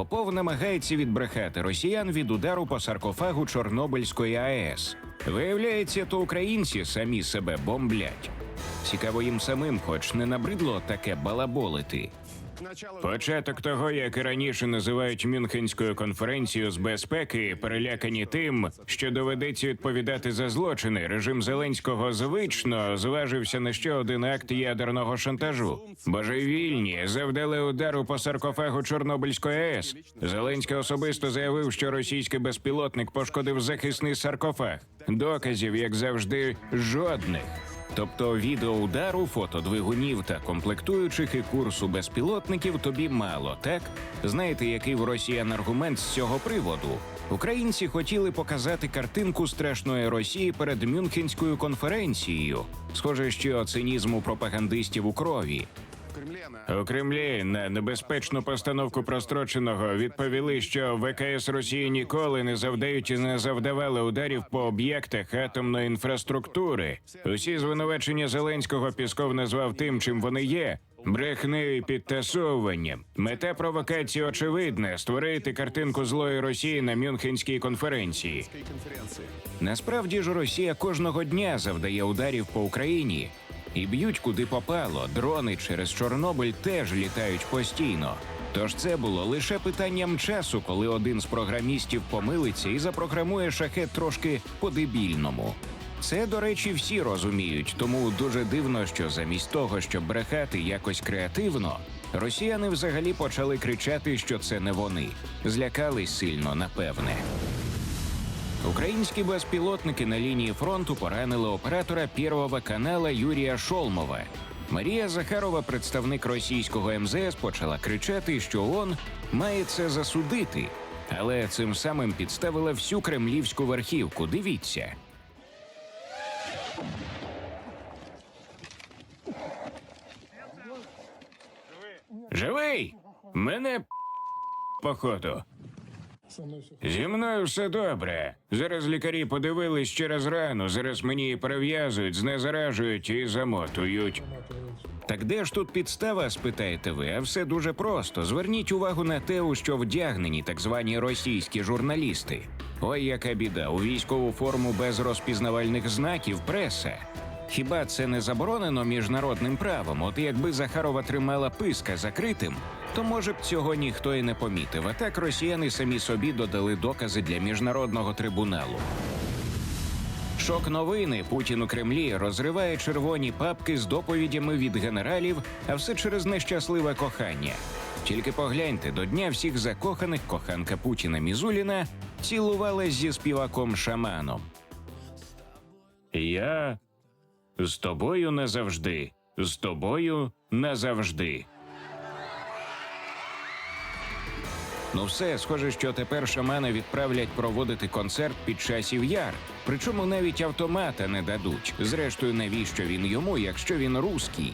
Попов намагається відбрехати росіян від удару по саркофагу Чорнобильської АЕС. Виявляється, то українці самі себе бомблять. Цікаво їм самим, хоч не набридло таке балаболити. Початок того, як і раніше називають Мюнхенською конференцією з безпеки, перелякані тим, що доведеться відповідати за злочини. Режим Зеленського звично зважився на ще один акт ядерного шантажу. Божевільні завдали удару по саркофагу Чорнобильської АЕС. Зеленський особисто заявив, що російський безпілотник пошкодив захисний саркофаг. Доказів, як завжди, жодних. Тобто відео удару, фото двигунів та комплектуючих і курсу безпілотників тобі мало, так? Знаєте, який в росіян аргумент з цього приводу? Українці хотіли показати картинку страшної Росії перед Мюнхенською конференцією. Схоже, що цинізму пропагандистів у крові. У Кремлі на небезпечну постановку простроченого відповіли, що ВКС Росії ніколи не завдають і не завдавали ударів по об'єктах атомної інфраструктури. Усі звинувачення Зеленського Пісков назвав тим, чим вони є. Брехнею підтасовуванням. Мета провокації очевидна створити картинку злої Росії на Мюнхенській конференції. Насправді ж Росія кожного дня завдає ударів по Україні і б'ють куди попало. Дрони через Чорнобиль теж літають постійно. Тож це було лише питанням часу, коли один з програмістів помилиться і запрограмує шахет трошки по-дебільному. Це, до речі, всі розуміють, тому дуже дивно, що замість того, щоб брехати якось креативно, росіяни взагалі почали кричати, що це не вони. Злякались сильно, напевне. Українські безпілотники на лінії фронту поранили оператора Первого канала Юрія Шолмова. Марія Захарова, представник російського МЗС, почала кричати, що ООН має це засудити, але цим самим підставила всю кремлівську верхівку. Дивіться. Живий! Мене походу. Зі мною все добре. Зараз лікарі подивились через рану. Зараз мені її перев'язують, знезаражують і замотують. Так де ж тут підстава, спитаєте ви? А все дуже просто. Зверніть увагу на те, у що вдягнені так звані російські журналісти. Ой, яка біда! У військову форму без розпізнавальних знаків преса. Хіба це не заборонено міжнародним правом? От якби Захарова тримала писка закритим, то може б цього ніхто і не помітив. А так росіяни самі собі додали докази для міжнародного трибуналу. Шок новини Путін у Кремлі розриває червоні папки з доповідями від генералів, а все через нещасливе кохання. Тільки погляньте, до дня всіх закоханих коханка Путіна Мізуліна цілувалась зі співаком шаманом. Я з тобою назавжди, з тобою назавжди. Ну все, схоже, що тепер шамани відправлять проводити концерт під часів яр. Причому навіть автомата не дадуть. Зрештою, навіщо він йому, якщо він руський?